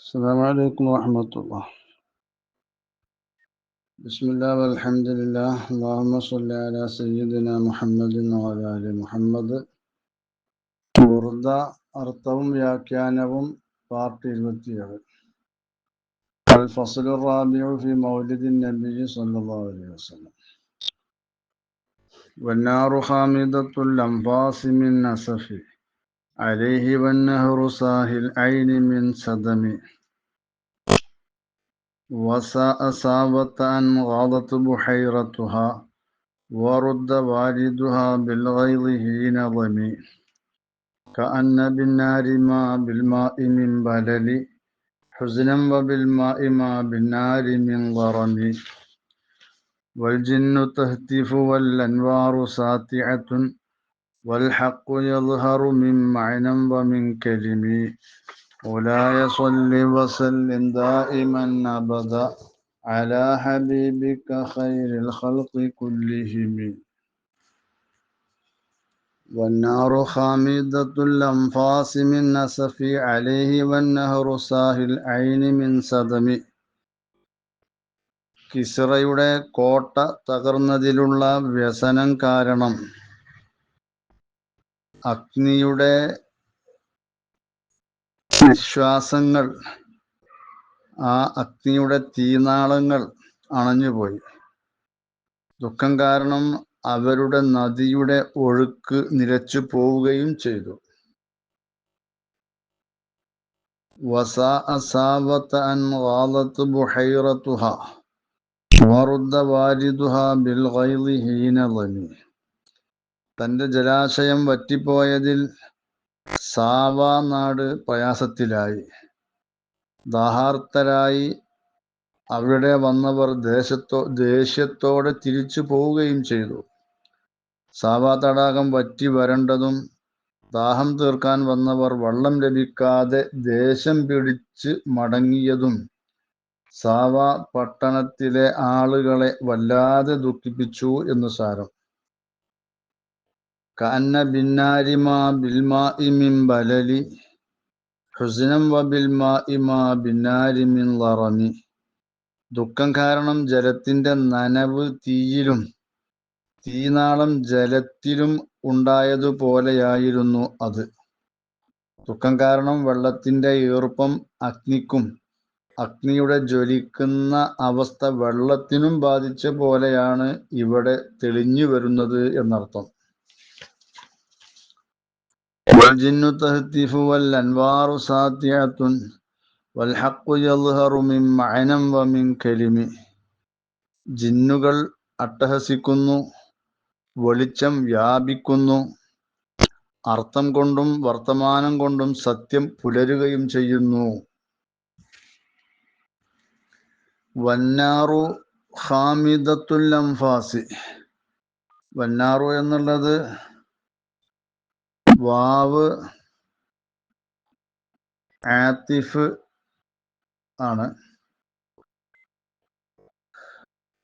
السلام عليكم ورحمة الله بسم الله والحمد لله اللهم صل على سيدنا محمد وعلى آل محمد വെറുത അർത്ഥവും വ്യാഖ്യാനവും പാർട്ട് ഇരുപത്തിയേഴ് الفصل الرابع في مولد النبي صلى الله عليه وسلم والنار خامدة الأنفاس من نسف عليه والنهر ساهي العين من سدم وساء سابت أن غاضت بحيرتها ورد والدها بالغيظ حين ظمي. كأن بالنار ما بالماء من بلل حزنا وبالماء ما بالنار من ضرم والجن تهتف والأنوار ساطعة والحق يظهر من معنى ومن كلم ولا يصل وسلم دائما أبدا على حبيبك خير الخلق كلهم والنار خامدة الأنفاس من نسف عليه والنهر സാഹിൽ العين من സദമ കിസ്റയുടെ കോട്ട തകർന്നതിലുള്ള വ്യസനം കാരണം അഗ്നിയുടെ വിശ്വാസങ്ങൾ ആ അഗ്നിയുടെ തീനാളങ്ങൾ അണഞ്ഞുപോയി. ദുഃഖം കാരണം അവരുടെ നദിയുടെ ഒഴുക്ക് നിലച്ചു പോവുകയും ചെയ്തു. ബുഹൈറത്തുഹ ബിൽ ഹീന തന്റെ ജലാശയം വറ്റിപ്പോയതിൽ സാവാ നാട് പ്രയാസത്തിലായി. ദാഹാർത്തരായി അവിടെ വന്നവർ ദേശത്തോ ദേഷ്യത്തോടെ തിരിച്ചു പോവുകയും ചെയ്തു. സാവാ തടാകം വറ്റി വരണ്ടതും ദാഹം തീർക്കാൻ വന്നവർ വള്ളം ലഭിക്കാതെ ദേശം പിടിച്ച് മടങ്ങിയതും സാവാ പട്ടണത്തിലെ ആളുകളെ വല്ലാതെ ദുഃഖിപ്പിച്ചു എന്ന് സാരം. കന്ന ബിന്നാരിമാ ما بالماء ബലലി بلل حزنا وبالماء ما ബിന്നാരി മിൻ ലറമി ദുഃഖം കാരണം ജലത്തിന്റെ നനവ് തീയിലും തീനാളം ജലത്തിലും ഉണ്ടായതുപോലെയായിരുന്നു അത്. ദുഃഖം കാരണം വെള്ളത്തിന്റെ ഈർപ്പം അഗ്നിക്കും അഗ്നിയുടെ ജ്വലിക്കുന്ന അവസ്ഥ വെള്ളത്തിനും ബാധിച്ച പോലെയാണ് ഇവിടെ തെളിഞ്ഞു വരുന്നത് എന്നർത്ഥം. والجن تهتف والأنوار ساطعة والحق يظهر من معنى ومن كلم ജിന്നുകൾ അട്ടഹസിക്കുന്നു വെളിച്ചം വ്യാപിക്കുന്നു അർത്ഥം കൊണ്ടും വർത്തമാനം കൊണ്ടും സത്യം പുലരുകയും ചെയ്യുന്നു വന്നാറു ഹാമിദത്തുൽ അംഫാസി വന്നാറു എന്നുള്ളത് വാവ് ആത്തിഫ് ആണ്.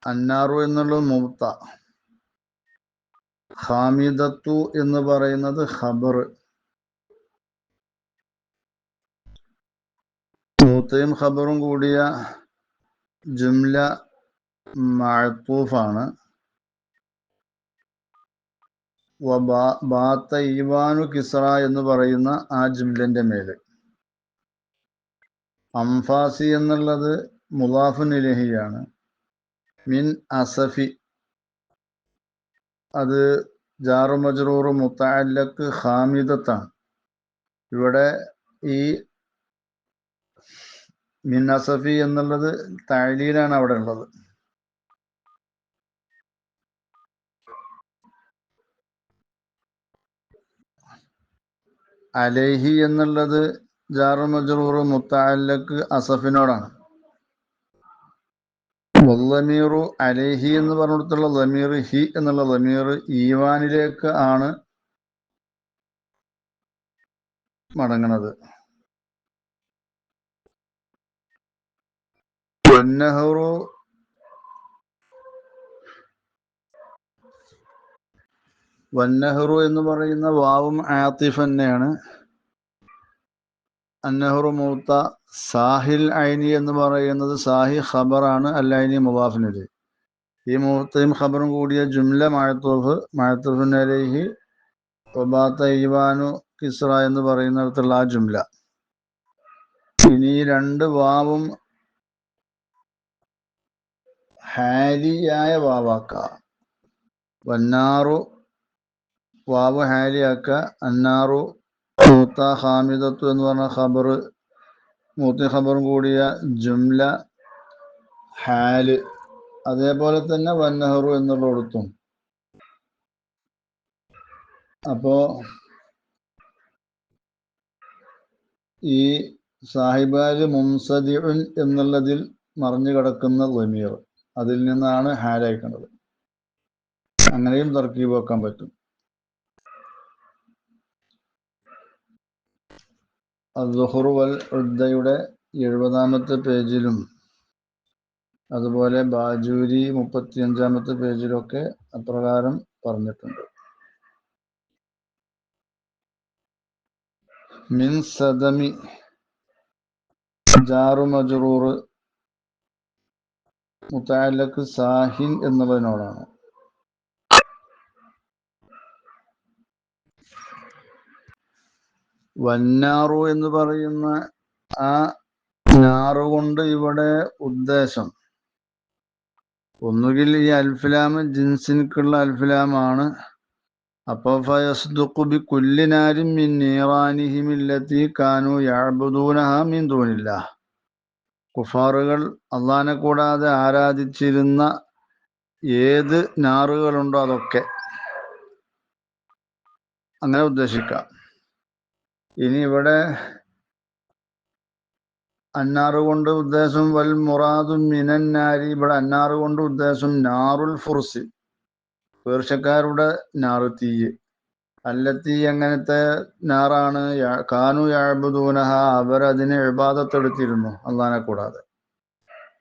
അന്നാറു എന്നുള്ളത് മുത്ത. ഹാമിദത്തു എന്ന് പറയുന്നത് ഖബർ. മൂത്തയും ഖബറും കൂടിയ ജുംല മഴത്തൂഫാണ് ബാത്ത ഈവാനു കിസ്ര എന്ന് പറയുന്ന ആ ജുംലന്റെ മേൽ. അംഫാസി എന്നുള്ളത് മുലാഫുൻ ഇലഹിയാണ്. മിൻ അസഫി. അത് ജാറു മജ്റൂർ മുത്തല്ലക്ക് ഹാമിദത്താണ് ഇവിടെ ഈ മിൻ അസഫി എന്നുള്ളത് താഴീലാണ് അവിടെ ഉള്ളത്. അലേഹി എന്നുള്ളത് ജാറു മജ്റൂർ മുത്താലക്ക് അസഫിനോടാണ്. വല്ലമീറു അലേഹി എന്ന് പറഞ്ഞിടത്തുള്ള ലമീർ ഹി എന്നുള്ള ലമീർ ഈവാനിലേക്ക് ആണ് മടങ്ങണത്. പൊന്നഹറു വന്നഹറു എന്ന് പറയുന്ന വാവും ആത്തിഫ് തന്നെയാണ്. അന്നഹറു മൂത്ത സാഹിൽ ഐനി എന്ന് പറയുന്നത് സാഹി ഖബറാണ് അല്ലൈനി ഐനി മുവാഫിനത് ഈ മൂത്തയും ഖബറും കൂടിയ ജുംല മഴത്തൂഫ് മഴത്തൂഫിനലഹി ഒബാത്ത ഈവാനു കിസ്ര എന്ന് പറയുന്ന പറയുന്നിടത്തുള്ള ആ ജുംല. ഇനി രണ്ട് വാവും ഹാരിയായ വാവാക്ക. വന്നാറു വാവ് ഹാലിയാക്ക അന്നാറു മൂത്ത ഹാമിദത്തു എന്ന് പറഞ്ഞ ഖബർ മൂത്തി ഖബറും കൂടിയ ജുംല ഹാൽ അതേപോലെ തന്നെ വന്നഹറു എന്നുള്ളിടത്തും. അപ്പോ ഈ സാഹിബാൽ മുംസദിഉൻ എന്നുള്ളതിൽ മറിഞ്ഞു കിടക്കുന്ന ലമീർ അതിൽ നിന്നാണ് ഹാലയക്കേണ്ടത്. അങ്ങനെയും തർക്കീബ് വെക്കാൻ പറ്റും. അദ്ഹുർ വൽ ഉദ്ദയുടെ എഴുപതാമത്തെ പേജിലും അതുപോലെ ബാജൂരി മുപ്പത്തിയഞ്ചാമത്തെ പേജിലൊക്കെ അപ്രകാരം പറഞ്ഞിട്ടുണ്ട്. മിൻ സദമി ജാറു മജറൂർ മുത്താലക്ക് സാഹിൻ എന്നുള്ളതിനോടാണ് വന്നാറു എന്ന് പറയുന്ന ആ ഞാറുകൊണ്ട് ഇവിടെ ഉദ്ദേശം. ഒന്നുകിൽ ഈ അൽഫിലാം ജിൻസിനിക്കുള്ള അൽഫിലാമാണ്. അപ്പൊ ഫയസ്ദുഖു ബി കുല്ലി നാരിൻ മിൻ നീറാനിഹിമില്ലത്തി കാനു യഅബുദൂനഹ മിൻ ദൂനില്ലാഹ്. കുഫാറുകൾ അള്ളാനെ കൂടാതെ ആരാധിച്ചിരുന്ന ഏത് നാറുകളുണ്ടോ അതൊക്കെ. അങ്ങനെ ഉദ്ദേശിക്കാം. ഇനി ഇവിടെ അന്നാറ് കൊണ്ട് ഉദ്ദേശം വൽ മുറാദും മിനന്നാരി ഇവിടെ അന്നാറ് കൊണ്ട് ഉദ്ദേശം നാറുൽ ഫുർസ്. പേർഷ്യക്കാരുടെ നാറ് തീയ്. അല്ലത്തീ എങ്ങനത്തെ നാറാണ്? കാനു കാനു അവർ അവരതിനെ എഴുപാതത്തെടുത്തിരുന്നു അള്ളാനെ കൂടാതെ.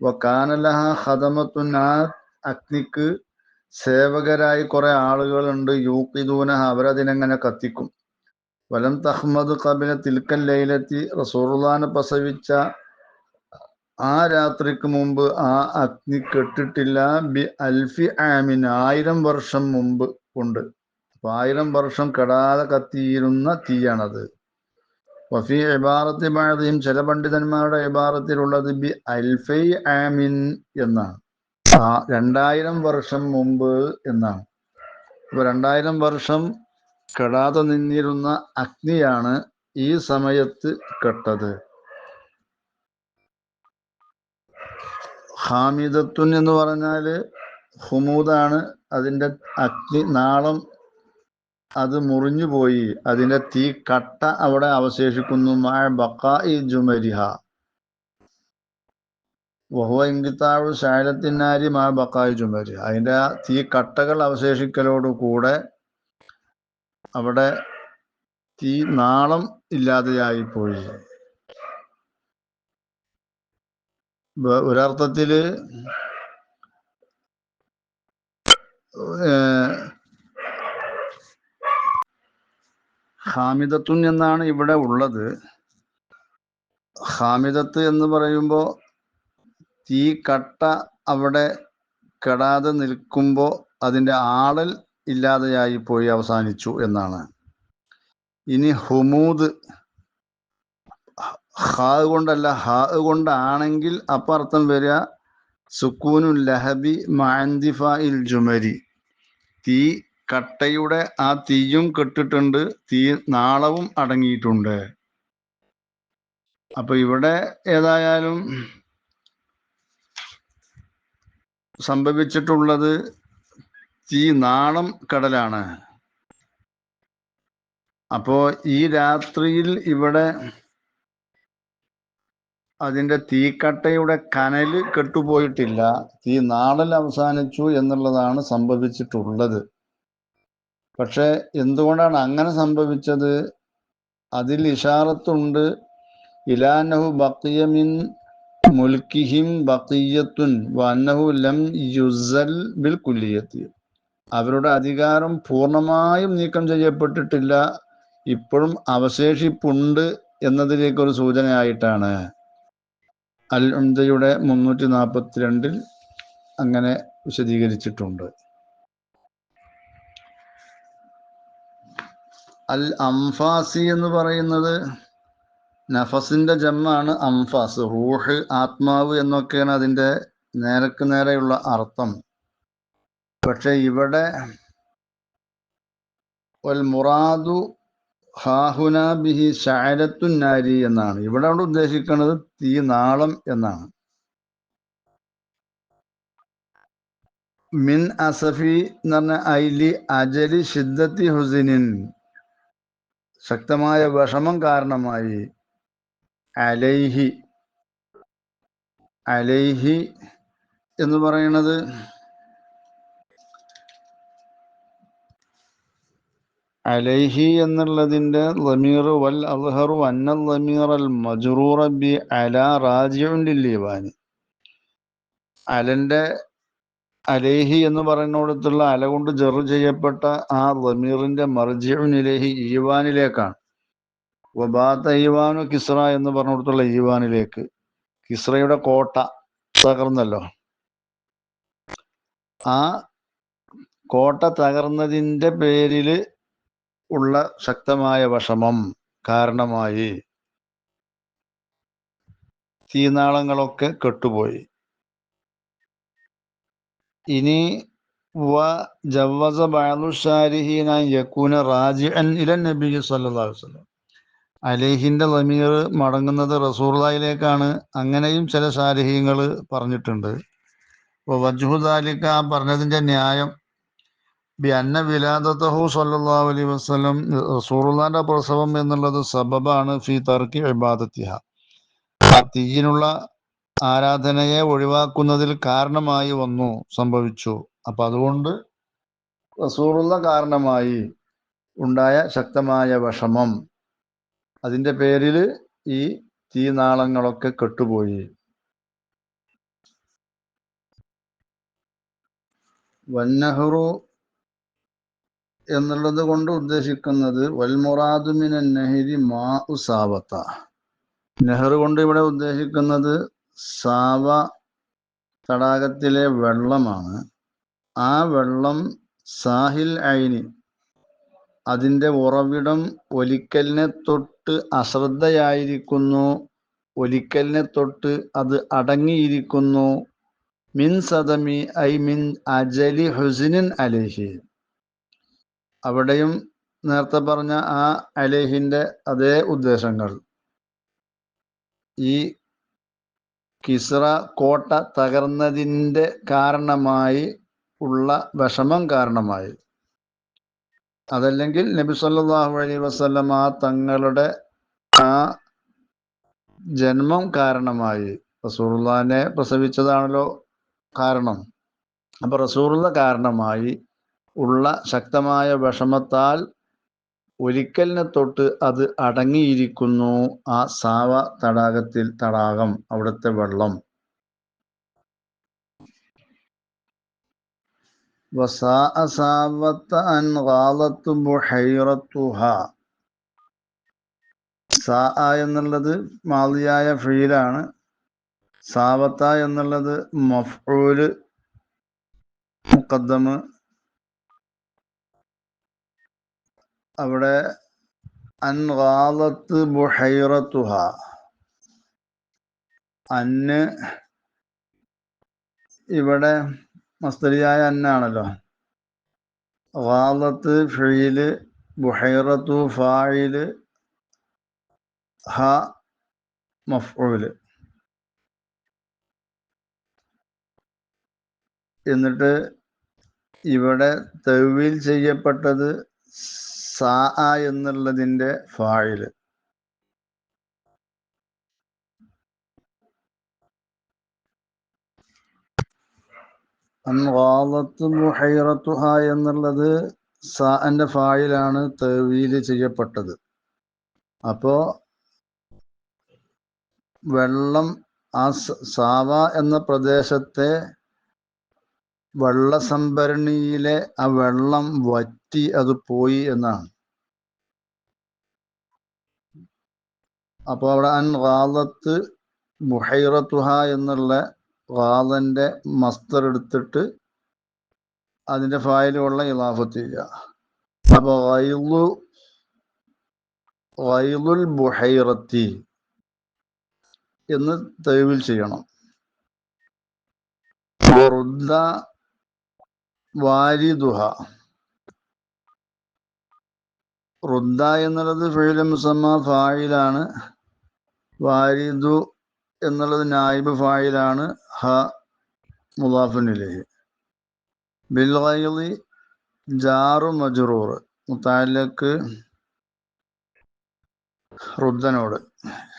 വക്കാനലഹ ഹതമത്തു ആ അഗ്നിക്ക് സേവകരായി കുറെ ആളുകളുണ്ട്. യൂക്കിദൂനഹ അവരതിനെങ്ങനെ കത്തിക്കും? വലം തഹ്മദ് കബില തിൽക്കൽ ലൈലത്തി റസൂറുല്ലാനെ പ്രസവിച്ച ആ രാത്രിക്ക് മുമ്പ് ആ അഗ്നി കെട്ടിട്ടില്ല. ബി അൽഫി ആമിൻ ആയിരം വർഷം മുമ്പ് ഉണ്ട് അപ്പൊ ആയിരം വർഷം കെടാതെ കത്തിയിരുന്ന തീയാണത്. വഫി ഇബാറത്തി ബാധയും ചില പണ്ഡിതന്മാരുടെ ഇബാറത്തിലുള്ളത് ബി അൽഫൈ ആമിൻ എന്നാണ്. രണ്ടായിരം വർഷം മുമ്പ് എന്നാണ്. അപ്പൊ രണ്ടായിരം വർഷം കെടാതെ നിന്നിരുന്ന അഗ്നിയാണ് ഈ സമയത്ത് കെട്ടത്. ഹാമിദത്തുൻ എന്ന് പറഞ്ഞാൽ ഹുമൂദാണ്. അതിന്റെ അഗ്നി നാളം അത് മുറിഞ്ഞു പോയി. അതിന്റെ തീ കട്ട അവിടെ അവശേഷിക്കുന്നു. മായ ഇ ജുമരിഹ. വഹുവ ഇങ്കിത്താഴു ശൈലത്തിനാരി മാ ബക്കായി ജുമരിഹ. അതിന്റെ തീ കട്ടകൾ അവശേഷിക്കലോട് കൂടെ അവിടെ തീ നാളം ഇല്ലാതെയായി പോയി. വ- ഒരർത്ഥത്തിൽ ഹാമിദത്തുൻ എന്നാണ് ഇവിടെ ഉള്ളത്. ഹാമിദത്ത് എന്ന് പറയുമ്പോൾ തീ കട്ട അവിടെ കെടാതെ നിൽക്കുമ്പോൾ അതിന്റെ ആളൽ ഇല്ലാതെയായി പോയി അവസാനിച്ചു എന്നാണ്. ഇനി ഹുമൂദ് ഹാ കൊണ്ടല്ല ഹാ കൊണ്ടാണെങ്കിൽ അപ്പർത്ഥം വരിക സുക്കൂനു ലഹബി മാൻദിഫ ഇൽ ജുമരി. തീ കട്ടയുടെ ആ തീയും കെട്ടിട്ടുണ്ട് തീ നാളവും അടങ്ങിയിട്ടുണ്ട്. അപ്പൊ ഇവിടെ ഏതായാലും സംഭവിച്ചിട്ടുള്ളത് തീ നാളം കടലാണ്. അപ്പോ ഈ രാത്രിയിൽ ഇവിടെ അതിന്റെ തീക്കട്ടയുടെ കനൽ കെട്ടുപോയിട്ടില്ല. തീ നാളൽ അവസാനിച്ചു എന്നുള്ളതാണ് സംഭവിച്ചിട്ടുള്ളത്. പക്ഷെ എന്തുകൊണ്ടാണ് അങ്ങനെ സംഭവിച്ചത്? അതിൽ ഇഷാറത്തുണ്ട്. ഇലാനഹു ബക്കിയമിൻ മുൽക്കിഹിം ബക്കിയത്തുൻ വന്നഹു ലം യുസൽ ബിൽ കുല്ലിയത്തി. അവരുടെ അധികാരം പൂർണമായും നീക്കം ചെയ്യപ്പെട്ടിട്ടില്ല. ഇപ്പോഴും അവശേഷിപ്പുണ്ട് എന്നതിലേക്കൊരു സൂചനയായിട്ടാണ്. അൽ മുന്നൂറ്റി നാൽപ്പത്തിരണ്ടിൽ അങ്ങനെ വിശദീകരിച്ചിട്ടുണ്ട്. അൽ അംഫാസി എന്ന് പറയുന്നത് നഫസിന്റെ ജമ്മാണ് അംഫാസ് റൂഹ് ആത്മാവ് എന്നൊക്കെയാണ് അതിന്റെ നേരക്ക് നേരെയുള്ള അർത്ഥം. പക്ഷെ ഇവിടെ മുറാദു ഹാഹുന ബിഹി ഷാരത്തു നാരി എന്നാണ്. ഇവിടെ കൊണ്ട് ഉദ്ദേശിക്കുന്നത് തീ നാളം എന്നാണ്. മിൻ അസഫി എന്ന് പറഞ്ഞ ഐലി അജലി ഷിദ്ദത്തി ഹുസിനിൻ ശക്തമായ വിഷമം കാരണമായി അലൈഹി അലൈഹി എന്ന് പറയുന്നത് അലൈഹി എന്നുള്ളതിന്റെ ലമീർ വൽ അൽഹറു അന്നൽ ലമീർ അൽ മജ്റൂറ ബി അല റാജിഉൻ അലന്റെ അലേഹി എന്ന് പറയുന്നിടത്തുള്ള അല കൊണ്ട് ജെറു ചെയ്യപ്പെട്ട ആ ലമീറിന്റെ മർജിയുനിലേഹി ഈവാനിലേക്കാണ്. വബാത്ത ഈവാനു കിസ്ര എന്ന് പറഞ്ഞിടത്തുള്ള ഈവാനിലേക്ക്. കിസ്രയുടെ കോട്ട തകർന്നല്ലോ. ആ കോട്ട തകർന്നതിന്റെ പേരിൽ ഉള്ള ശക്തമായ വിഷമം കാരണമായി. തീനാളങ്ങളൊക്കെ കെട്ടുപോയി. ഇനി വ യക്കൂന ഇല നബി സല്ലല്ലാഹു വസല്ലം. അലേഹിന്റെ ലമീർ മടങ്ങുന്നത് റസൂർലായിലേക്കാണ് അങ്ങനെയും ചില ശാരിഹീങ്ങൾ പറഞ്ഞിട്ടുണ്ട്. ആ പറഞ്ഞതിന്റെ ന്യായം റസൂറുല്ലാന്റെ പ്രസവം എന്നുള്ളത് സബബാണ് ഫി തർക്കി ഇബാദത്തിഹ. തീയിനുള്ള ആരാധനയെ ഒഴിവാക്കുന്നതിൽ കാരണമായി വന്നു സംഭവിച്ചു. അപ്പൊ അതുകൊണ്ട് റസൂറുള്ള കാരണമായി ഉണ്ടായ ശക്തമായ വിഷമം. അതിന്റെ പേരിൽ ഈ തീ തീനാളങ്ങളൊക്കെ കെട്ടുപോയി. വന്നഹറു എന്നുള്ളത് കൊണ്ട് ഉദ്ദേശിക്കുന്നത് വൽമുറാദുമിന നെഹരി മാ ഉസാവത്ത നെഹ്റു കൊണ്ട് ഇവിടെ ഉദ്ദേശിക്കുന്നത് സാവ തടാകത്തിലെ വെള്ളമാണ്. ആ വെള്ളം സാഹിൽ ഐനി അതിന്റെ ഉറവിടം ഒലിക്കലിനെ തൊട്ട് അശ്രദ്ധയായിരിക്കുന്നു. ഒലിക്കലിനെ തൊട്ട് അത് അടങ്ങിയിരിക്കുന്നു. മിൻ സദമി ഐ മിൻ അജലി ഹുസിനിൻ അലേഹി. അവിടെയും നേരത്തെ പറഞ്ഞ ആ അലേഹിന്റെ അതേ ഉദ്ദേശങ്ങൾ. ഈ കിസ്ര കോട്ട തകർന്നതിന്റെ കാരണമായി ഉള്ള വിഷമം കാരണമായി. അതല്ലെങ്കിൽ നബി സല്ലാഹു അലൈഹി വസ്ലം ആ തങ്ങളുടെ ആ ജന്മം കാരണമായി. റസൂറുല്ലാനെ പ്രസവിച്ചതാണല്ലോ കാരണം. അപ്പൊ റസൂറുള്ള കാരണമായി ഉള്ള ശക്തമായ വിഷമത്താൽ ഒരിക്കലിനെ തൊട്ട് അത് അടങ്ങിയിരിക്കുന്നു. ആ സാവ തടാകത്തിൽ തടാകം അവിടുത്തെ വെള്ളം. എന്നുള്ളത് മാതിയായ ഫീലാണ്. സാവത്ത എന്നുള്ളത് മഫ്ഊൽ മുഖദ്ദമ് അവിടെ അൻവാദത്ത് ബുഹൈറത്തുഹ അന്ന് ഇവിടെ മസ്തരിയായ അന്നാണല്ലോ. വാദത്ത് ഫീൽ ബുഹൈറത്തു ഫായിൽ ഹ മഫ്ഊൽ. എന്നിട്ട് ഇവിടെ തെവിൽ ചെയ്യപ്പെട്ടത് സാ എന്നുള്ളതിന്റെ ഫായിൽ മുഹൈറത്തുഹ എന്നുള്ളത് സാന്റെ ഫായിലാണ് തെവീൽ ചെയ്യപ്പെട്ടത്. അപ്പോ വെള്ളം ആ സാവ എന്ന പ്രദേശത്തെ വെള്ളസംഭരണിയിലെ ആ വെള്ളം വറ്റി അത് പോയി എന്നാണ്. അപ്പോൾ അവിടെ അൻ റാദത്ത് മുഹൈറത്തുഹ എന്നുള്ള റാദന്റെ മസ്തർ എടുത്തിട്ട് അതിന്റെ ഫായിലുള്ള ഇലാഫത്ത് ചെയ്യുക. അപ്പോൾ റൈലു റൈലുൽ ബുഹൈറത്തി എന്ന് തെളിവിൽ ചെയ്യണം. വാരിദുഹ. റുദ്ദ എന്നുള്ളത് ഫെയില മുസമ്മ ഫായിലാണ്. വാരിദു എന്നുള്ളത് നായിബ് ഫായിലാണ്. ഹ മുദാഫുനിലേഹ് ബിൽഗൈലി ജാറു മജുറൂർ. മുത്താലക്ക് റുദ്ദനോട്.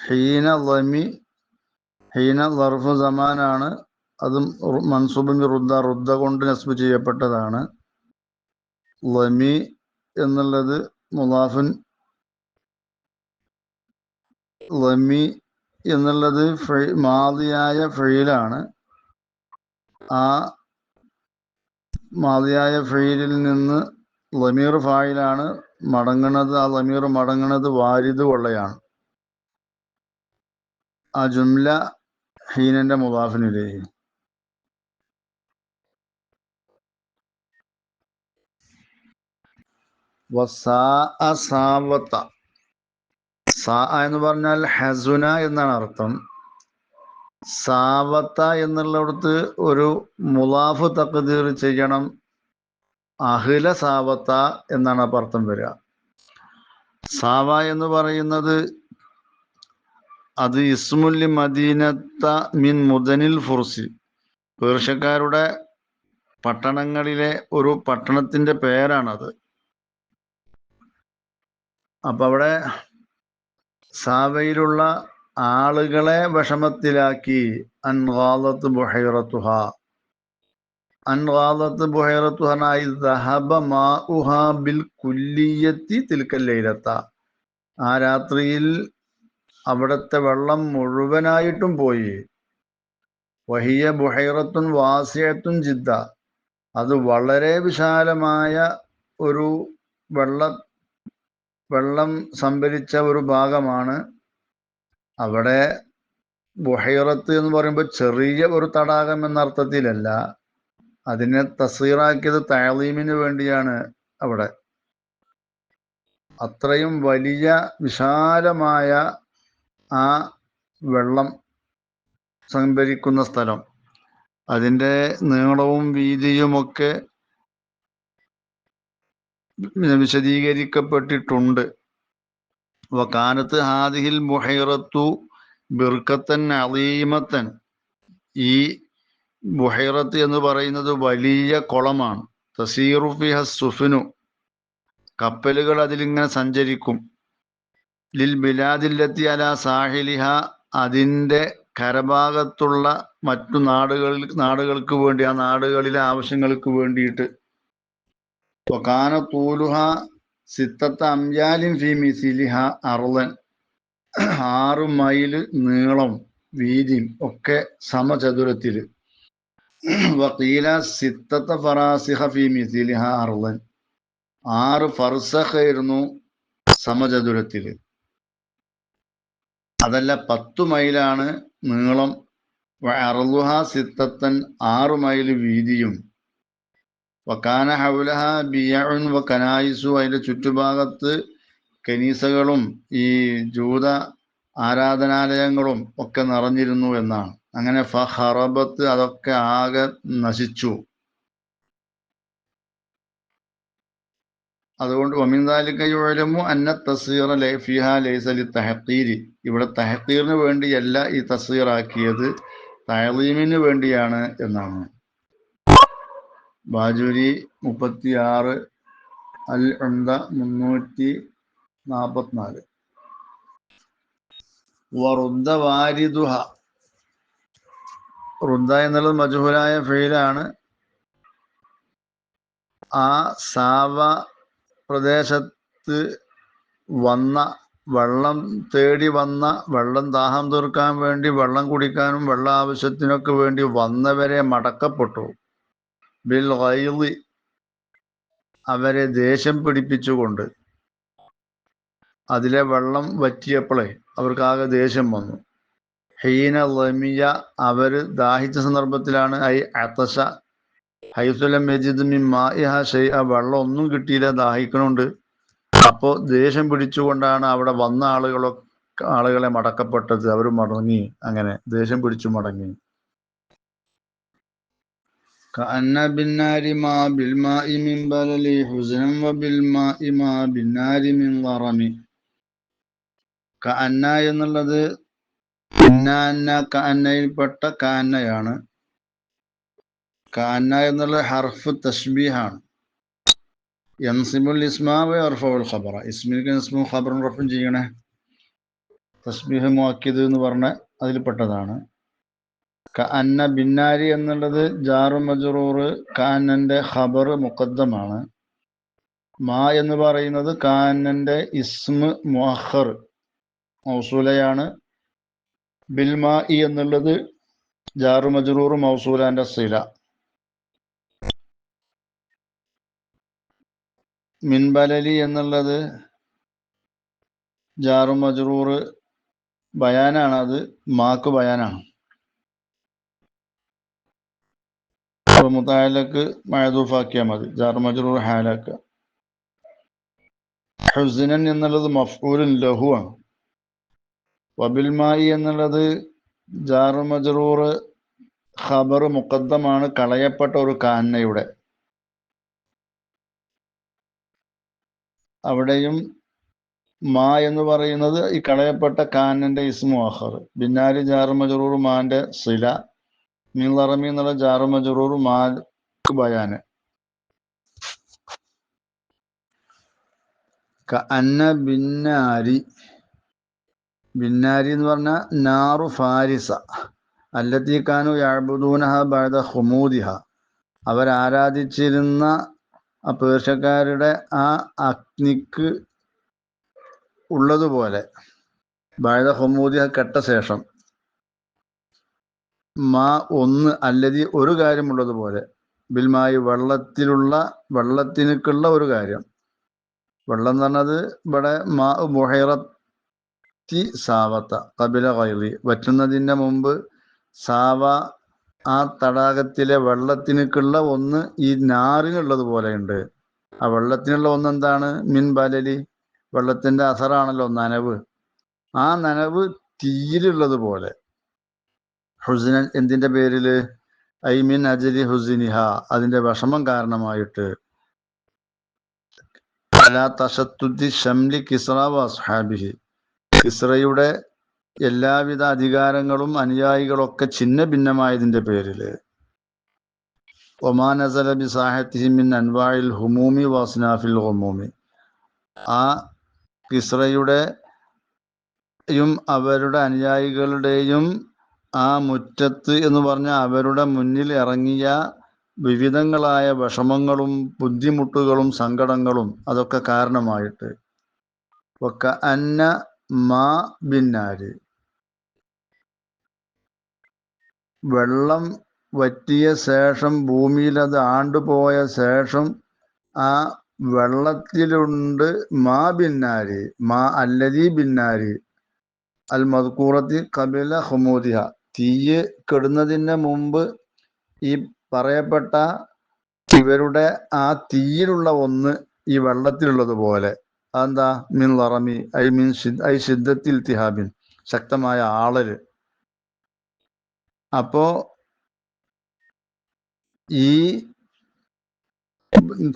ഹീന ലമി ഹീന ലർഫ് സമാനാണ്. അതും മൻസൂബിൻ റുദ്ദ റുദ്ദ കൊണ്ട് നസ്ബ് ചെയ്യപ്പെട്ടതാണ്. ലമി എന്നുള്ളത് മുലാഫിൻ ലമി എന്നുള്ളത് മാതിയായ ഫെയിലാണ് ആ മാതിയായ ഫെയിലിൽ നിന്ന് ലമീർ ഫായിലാണ് മടങ്ങണത്. ആ ലമീർ മടങ്ങണത് വാരിദ് കൊള്ളയാണ്. ആ ജുംല ഹീനന്റെ മുതാഫിനിലേക്ക് സാവത്ത സാ എന്ന് പറഞ്ഞാൽ ഹസുന എന്നാണ് അർത്ഥം. സാവത്ത എന്നുള്ളിടത്ത് ഒരു മുലാഫ് തക്കതീർ ചെയ്യണം. അഹില സാവത്ത എന്നാണ് അപ്പം അർത്ഥം വരിക സാവ എന്ന് പറയുന്നത് അത് ഇസ്മുല്ലി മദീനത്ത മിൻ മുദനിൽ ഫുർസി. പേർഷ്യക്കാരുടെ പട്ടണങ്ങളിലെ ഒരു പട്ടണത്തിന്റെ പേരാണത്. അപ്പൊ അവിടെ സാവയിലുള്ള ആളുകളെ വിഷമത്തിലാക്കി. അൻവാദത്ത് ബുഹൈറത്തുഹ. അൻവാദത്ത് ബുഹൈറത്തുഹനായി ദഹബ മാഉഹ ബിൽ കുല്ലിയത്തി തിൽക്കല്ലയിലെത്ത ആ രാത്രിയിൽ അവിടുത്തെ വെള്ളം മുഴുവനായിട്ടും പോയി. വഹിയ ബുഹൈറത്തുൻ വാസിയത്തുൻ ജിദ്ദ. അത് വളരെ വിശാലമായ ഒരു വെള്ള വെള്ളം സംഭരിച്ച ഒരു ഭാഗമാണ്. അവിടെ ബുഹൈറത്ത് എന്ന് പറയുമ്പോൾ ചെറിയ ഒരു തടാകം എന്ന അർത്ഥത്തിലല്ല. അതിനെ തസീറാക്കിയത് തഴലീമിന് വേണ്ടിയാണ് അവിടെ. അത്രയും വലിയ വിശാലമായ ആ വെള്ളം സംഭരിക്കുന്ന സ്ഥലം. അതിന്റെ നീളവും വീതിയുമൊക്കെ വിശദീകരിക്കപ്പെട്ടിട്ടുണ്ട്. വക്കാനത്ത് ഹാദിഹിൽ മുഹൈറത്തു ബിർക്കത്തൻ അലീമത്തൻ. ഈ ബുഹൈറത്ത് എന്ന് പറയുന്നത് വലിയ കുളമാണ്. തസീറുഫിഹ സുഫിനു. കപ്പലുകൾ അതിലിങ്ങനെ സഞ്ചരിക്കും. ലിൽ ബിലാദില്ലത്തി അല സാഹിലിഹ അതിന്റെ കരഭാഗത്തുള്ള മറ്റു നാടുകളിൽ നാടുകൾക്ക് വേണ്ടി ആ നാടുകളിലെ ആവശ്യങ്ങൾക്ക് വേണ്ടിയിട്ട് വക്കാന തൂലുഹ സിത്തത്ത അംജാലിൻ ഫി മിസിലിഹ ആറ് മൈൽ നീളം വീതിയും ഒക്കെ സമചതുരത്തിൽ. വക്കീല സിത്തത്ത ഫറാസിഹ ഫി മിസിലിഹ അറുളൻ ആറ് ഫർസഖായിരുന്നു സമചതുരത്തിൽ. അതല്ല പത്തു മൈലാണ് നീളം. അറുലുഹ സിത്തത്തൻ ആറ് മൈൽ വീതിയും വക്കാന ഹൗലഹ ബിയഉൻ വ കനായിസു അതിന്റെ ചുറ്റുഭാഗത്ത് കനീസകളും ഈ ജൂത ആരാധനാലയങ്ങളും ഒക്കെ നിറഞ്ഞിരുന്നു എന്നാണ്. അങ്ങനെ ഫഹറബത്ത് അതൊക്കെ ആകെ നശിച്ചു. അതുകൊണ്ട് ഒമിന്താലിക്കയുഴലമു അന്ന തസീറ ലൈഫിഹ ലൈസലി തഹക്കീരി ഇവിടെ തഹക്കീറിന് വേണ്ടിയല്ല ഈ തസീറാക്കിയത് തഴലീമിന് വേണ്ടിയാണ് എന്നാണ്. ബാജുരി മുപ്പത്തി ആറ് അൽ ഉണ്ട മുന്നൂറ്റി നാപ്പത്തിനാല്. വറുദ്ദ വാരിദുഹ. റുദ്ദ എന്നുള്ളത് മജുഹുലായ ഫെയിലാണ് ആ സാവ പ്രദേശത്ത് വന്ന വെള്ളം തേടി വന്ന വെള്ളം ദാഹം തീർക്കാൻ വേണ്ടി വെള്ളം കുടിക്കാനും വെള്ള ആവശ്യത്തിനൊക്കെ വേണ്ടി വന്നവരെ മടക്കപ്പെട്ടു. ബിൽ ഗൈളി അവരെ ദേഷ്യം പിടിപ്പിച്ചുകൊണ്ട് അതിലെ വെള്ളം വറ്റിയപ്പോളെ അവർക്കാകെ ദേഷ്യം വന്നു. ഹീന ലമിയ അവർ ദാഹിച്ച സന്ദർഭത്തിലാണ് ഐ അത്തശ. ഹൈസുലം മജിദ് ഷെയ്അ വെള്ളം ഒന്നും കിട്ടിയില്ല ദാഹിക്കണുണ്ട്. അപ്പോൾ ദേഷ്യം പിടിച്ചുകൊണ്ടാണ് അവിടെ വന്ന ആളുകളൊക്കെ ആളുകളെ മടക്കപ്പെട്ടത്. അവർ മടങ്ങി അങ്ങനെ ദേഷ്യം പിടിച്ചു മടങ്ങി. كأن بالنار ما بالماء من بلل حزنا وبالماء ما بالنار من ضرم കഅന്ന എന്നുള്ളത് ഇന്നാന്ന കഅന്നയിൽപ്പെട്ട കാന്നയാണ് കാന്ന എന്നുള്ള ഹർഫ് തസ്ബീഹാണ് യൻസിബുൽ ഇസ്മാവ് അർഫുൽ ഖബറ ഇസ്മിൽക്ക് ഇസ്മു ഖബറും റഫും ചെയ്യണേ തസ്ബീഹ് മുഅക്കിദ് എന്ന് പറഞ്ഞ അതിൽപ്പെട്ടതാണ് കഅന്ന ബിന്നാരി എന്നുള്ളത് ജാറു മജറൂർ കാനന്റെ ഖബർ മുഖദ്ദമാണ്. മാ എന്ന് പറയുന്നത് കാനന്റെ ഇസ്മ് മുഅഖർ മൗസൂലയാണ്. ബിൽമാ ഇ എന്നുള്ളത് ജാറു മജറൂർ മൗസൂലാന്റെ സില. മിൻബലലി എന്നുള്ളത് ജാറു മജറൂർ ബയാനാണ്. അത് മാക്ക് ബയാനാണ്. അപ്പൊ മുതാലക്ക് മഴദൂഫാക്കിയാൽ മതി. ജർ മജ്റൂർ ഹാലാക്ക. ഹുസിനൻ എന്നുള്ളത് മഫ്ഊലുൻ ആണ് വബിൽമായി എന്നുള്ളത് ജർ മജ്റൂർ ഖബർ മുഖദ്ദമാണ് കളയപ്പെട്ട ഒരു കാന്നയുടെ അവിടെയും മാ എന്ന് പറയുന്നത് ഈ കളയപ്പെട്ട കാനന്റെ ഇസ്മു ആഹർ. ബിന്നാരി ജാറു മജ്റൂർ മാന്റെ സില. മീൻലറമി എന്നുള്ള ജാറു മജറൂർ മാക്ക് ബയാന്. അന്ന ബിന്നാരി ബിന്നാരി എന്ന് പറഞ്ഞാൽ നാറു ഫാരിസ. അല്ലത്തി കാനു യാബുദൂനഹ ബഴദ ഹുമൂദിഹ അവരാരാധിച്ചിരുന്ന ആ പേർഷ്യക്കാരുടെ ആ അഗ്നിക്ക് ഉള്ളതുപോലെ. ബഴത ഹുമൂദിഹ കെട്ട ശേഷം. മാ ഒന്ന് അല്ലതി ഒരു കാര്യമുള്ളതുപോലെ ബിൽമായി വെള്ളത്തിലുള്ള വെള്ളത്തിനുള്ള ഒരു കാര്യം. വെള്ളം എന്ന് പറഞ്ഞത് ഇവിടെ മാ ബുഹൈറത്തി സാവത്ത കപില കൈറി വറ്റുന്നതിന്റെ മുമ്പ് സാവ ആ തടാകത്തിലെ വെള്ളത്തിനുള്ള ഒന്ന് ഈ നാറിനുള്ളത് പോലെയുണ്ട് ആ വെള്ളത്തിനുള്ള ഒന്ന് എന്താണ്? മിൻ ബലലി. വെള്ളത്തിന്റെ അസറാണല്ലോ നനവ്. ആ നനവ് തീയിലുള്ളത് പോലെ. ഹുസിനൻ എന്തിന്റെ പേരിൽ? ഐമിൻ അജലി ഹുസിനിഹ. അതിന്റെ വിഷമം കാരണമായിട്ട്. അലാ തഷത്തുദ്ദി ഷംലി കിസ്റ വസ്ഹാബിഹി കിസ്റയുടെ എല്ലാവിധ അധികാരങ്ങളും അനുയായികളൊക്കെ ഛിന്ന ഭിന്നമായതിന്റെ പേരിൽ ഒമാനസല ബി സാഹത്തിഹിമിൻ അൻവായിൽ ഹുമൂമി വാസ്നാഫിൽ ഹുമൂമി. ആ കിസ്റയുടെ യും അവരുടെ അനുയായികളുടെയും ആ മുറ്റത്ത് എന്ന് പറഞ്ഞ അവരുടെ മുന്നിൽ ഇറങ്ങിയ വിവിധങ്ങളായ വിഷമങ്ങളും ബുദ്ധിമുട്ടുകളും സങ്കടങ്ങളും അതൊക്കെ കാരണമായിട്ട്. ഒക്കെ അന്ന മാ ബിന്നാര്. വെള്ളം വറ്റിയ ശേഷം ഭൂമിയിൽ അത് ആണ്ടുപോയ ശേഷം ആ വെള്ളത്തിലുണ്ട് മാ ബിന്നാര്. മാ അല്ലതി ബിന്നാര്. അൽ മദ്കൂറത്തി കപില ഹുമൂദിഹ. തീയ് കെടുന്നതിന് മുമ്പ് ഈ പറയപ്പെട്ട ഇവരുടെ ആ തീയിലുള്ള ഒന്ന് ഈ വെള്ളത്തിലുള്ളത് പോലെ അതെന്താ? മിൻ ലറമി ഐ മീൻ ഐ സിദ്ധത്തിൽ തിഹാബിൻ ശക്തമായ ആളൽ അപ്പോ ഈ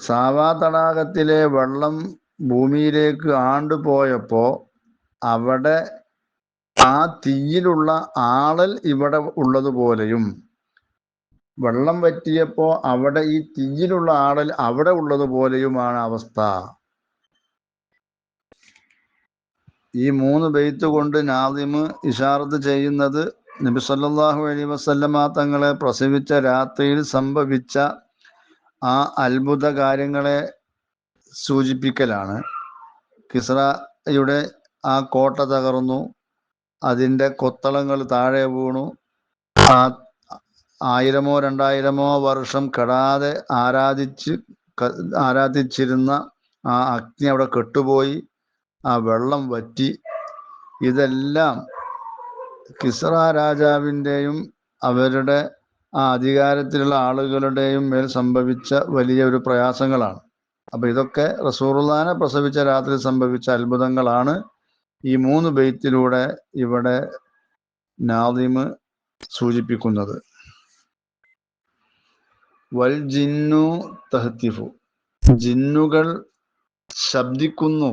സാവാ തടാകത്തിലെ വെള്ളം ഭൂമിയിലേക്ക് ആണ്ടുപോയപ്പോ അവിടെ ആ തീയിലുള്ള ആളൽ ഇവിടെ ഉള്ളതുപോലെയും. വെള്ളം വറ്റിയപ്പോ അവിടെ ഈ തീയിലുള്ള ആളൽ അവിടെ ഉള്ളതുപോലെയുമാണ് അവസ്ഥ. ഈ മൂന്ന് ബെയ്ത്ത് കൊണ്ട് നാദിമ് ഇഷാറത്ത് ചെയ്യുന്നത് നബി സല്ലല്ലാഹു അലൈഹി വസല്ലമ തങ്ങളെ പ്രസവിച്ച രാത്രിയിൽ സംഭവിച്ച ആ അത്ഭുത കാര്യങ്ങളെ സൂചിപ്പിക്കലാണ്. കിസ്റയുടെ ആ കോട്ട തകർന്നു. അതിന്റെ കൊത്തളങ്ങൾ താഴെ വീണു. ആ ആയിരമോ രണ്ടായിരമോ വർഷം കെടാതെ ആരാധിച്ച് ആരാധിച്ചിരുന്ന ആ അഗ്നി അവിടെ കെട്ടുപോയി. ആ വെള്ളം വറ്റി. ഇതെല്ലാം കിസറ രാജാവിന്റെയും അവരുടെ ആ അധികാരത്തിലുള്ള ആളുകളുടെയും മേൽ സംഭവിച്ച വലിയ ഒരു പ്രയാസങ്ങളാണ്. അപ്പൊ ഇതൊക്കെ റസൂറുല്ലാനെ പ്രസവിച്ച രാത്രി സംഭവിച്ച അത്ഭുതങ്ങളാണ്. ഈ മൂന്ന് ബെയ്ത്തിലൂടെ ഇവിടെ നാദിമ് സൂചിപ്പിക്കുന്നത്. വൽ ജിന്നു തഹത്തിഫു ജിന്നുകൾ ശബ്ദിക്കുന്നു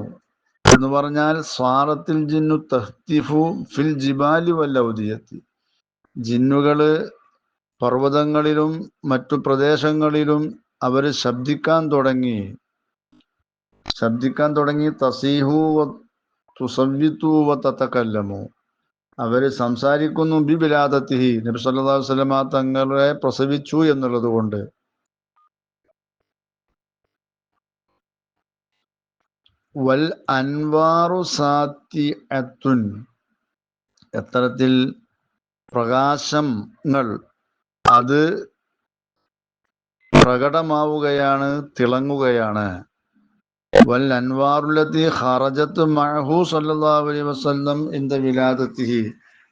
എന്ന് പറഞ്ഞാൽ സ്വാറത്തിൽ ജിന്നു തഹ്തിഫു ഫിൽ ജിബാലി വല്ലൗദിയത്തി ജിന്നുകൾ പർവതങ്ങളിലും മറ്റു പ്രദേശങ്ങളിലും അവർ ശബ്ദിക്കാൻ തുടങ്ങി. ശബ്ദിക്കാൻ തുടങ്ങി തസീഹു തുസവ്വിത്തു വത്തക്കല്ലമു അവർ സംസാരിക്കുന്നു ബിബിലാദത്തിഹി. നബി സല്ലല്ലാഹു അലൈഹി വസല്ലമ തങ്ങളെ പ്രസവിച്ചു എന്നുള്ളത് കൊണ്ട്. വൽ അൻവാറു സാത്തി അത്തുൻ എത്തരത്തിൽ പ്രകാശങ്ങൾ അത് പ്രകടമാവുകയാണ് തിളങ്ങുകയാണ്. സല്ലല്ലാഹു അലൈഹി വസല്ലം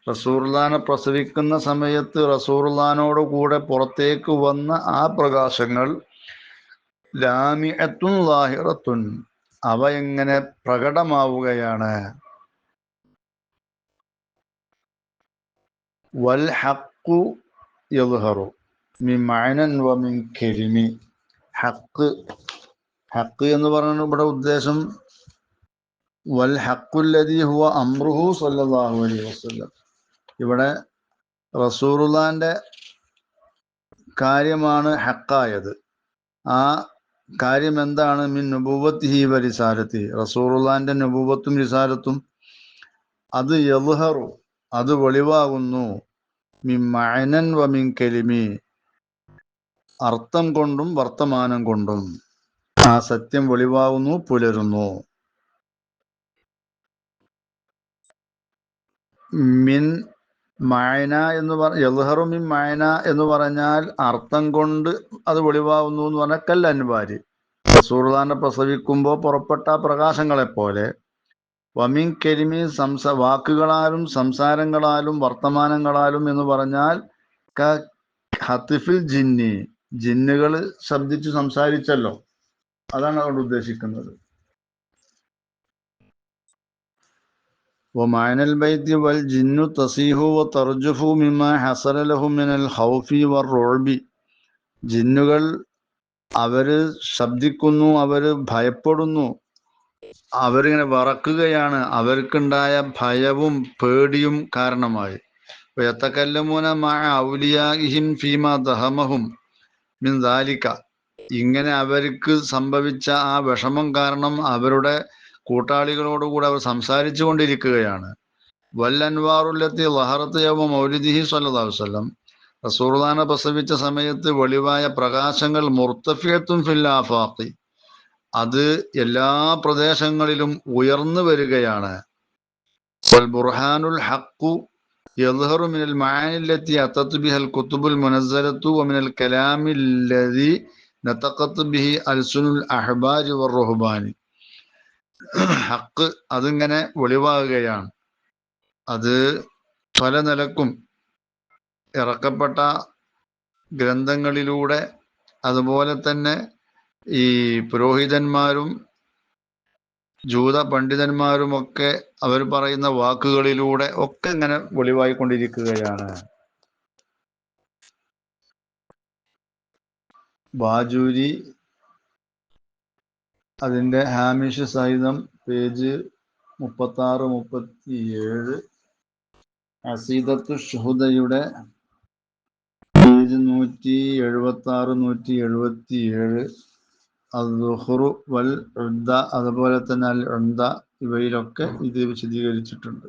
റസൂർലാനെ പ്രസവിക്കുന്ന സമയത്ത് റസൂർലാനോട് കൂടെ പുറത്തേക്ക് വന്ന ആ പ്രകാശങ്ങൾ ലാമിഅത്തുൻ അവ എങ്ങനെ പ്രകടമാവുകയാണ്? വൽ മിൻ വ മിൻ കലിമി ഹഖ് ഹക്ക് എന്ന് പറഞ്ഞ ഇവിടെ ഉദ്ദേശം വൽ ഹക്കുല്ലതി ഹുവ അമ്രുഹു സല്ലാഹു അലൈഹി വസല്ലം. ഇവിടെ റസൂറുല്ലാന്റെ കാര്യമാണ് ഹക്കായത്. ആ കാര്യം എന്താണ്? മിൻ നുബൂവത്തിഹി വ റിസാലത്തി റസൂറുല്ലാന്റെ നുബൂവത്തും റിസാലത്തും അത് യൽഹറു അത് വെളിവാകുന്നു. മിൻ മഅനൻ വ മിൻ കലിമി. അർത്ഥം കൊണ്ടും വർത്തമാനം കൊണ്ടും. ആ സത്യം വെളിവാകുന്നു പുലരുന്നു. മിൻ മായന എന്ന് പറ യൽഹറു മിൻ മായന എന്ന് പറഞ്ഞാൽ അർത്ഥം കൊണ്ട് അത് വെളിവാകുന്നു എന്ന് പറഞ്ഞാൽ കല്ലൻവാരി. റസൂർദാനെ പ്രസവിക്കുമ്പോൾ പുറപ്പെട്ട പ്രകാശങ്ങളെ പോലെ വമിൻ കരിമി സംസ വാക്കുകളാലും സംസാരങ്ങളാലും വർത്തമാനങ്ങളാലും എന്ന് പറഞ്ഞാൽ ക ഹത്തിഫിൽ ജിന്നി. ജിന്നുകൾ ശബ്ദിച്ചു സംസാരിച്ചല്ലോ. അതാണ് അവിടെ ഉദ്ദേശിക്കുന്നത് ومعنى البيت والجن تصيح وترجف مما حصل له من الخوف والرعب ജിന്നുകൾ അവര് ശബ്ദിക്കുന്നു അവര് ഭയപ്പെടുന്നു അവരിങ്ങനെ വറക്കുകയാണ് അവർക്കുണ്ടായ ഭയവും പേടിയും കാരണമായി യത്തക്കല്ലമൂന മഅ ഔലിയാഹിം ഫീമ ദഹമഹും മിൻ ദാലിക ഇങ്ങനെ അവർക്ക് സംഭവിച്ച ആ വിഷമം കാരണം അവരുടെ കൂട്ടാളികളോടുകൂടെ അവർ സംസാരിച്ചു കൊണ്ടിരിക്കുകയാണ് വല്ലൻവാറുല്ലത്തി ലഹറത്ത് യവ മൗലിദിഹി സല്ലല്ലാഹു അലൈഹി വസല്ലം റസൂർദാനെ പ്രസവിച്ച സമയത്ത് വെളിവായ പ്രകാശങ്ങൾ മുർത്തഫിയത്തും ഫില്ലാഫാഖി അത് എല്ലാ പ്രദേശങ്ങളിലും ഉയർന്നു വരികയാണ് ബുർഹാനുൽ ഹഖു يظهر من المعاني التي أتت بها الكتب المنزلة ومن الكلام الذي നത്തക്കത്ത് ബിഹി അൽസുനുൽ അഹ്ബാജ് വർ റഹ്ബാനി. ഹക്ക് അതിങ്ങനെ വെളിവാകുകയാണ്. അത് പല നിലക്കും ഇറക്കപ്പെട്ട ഗ്രന്ഥങ്ങളിലൂടെ അതുപോലെ തന്നെ ഈ പുരോഹിതന്മാരും ജൂത പണ്ഡിതന്മാരുമൊക്കെ അവർ പറയുന്ന വാക്കുകളിലൂടെ ഒക്കെ ഇങ്ങനെ വെളിവായിക്കൊണ്ടിരിക്കുകയാണ്. ബാജൂരി അതിന്റെ ഹാമിഷ് സഹിതം പേജ് മുപ്പത്തി ആറ് മുപ്പത്തി ഏഴ് അസീദത്തു ഷുഹുദയുടെ പേജ് നൂറ്റി എഴുപത്തി ആറ് നൂറ്റി എഴുപത്തി ഏഴ് അദ്ഹുറു വൽ ഉദ്ദ അതുപോലെ തന്നെ അൽ ഉദ്ദ ഇവയിലൊക്കെ ഇത് വിശദീകരിച്ചിട്ടുണ്ട്.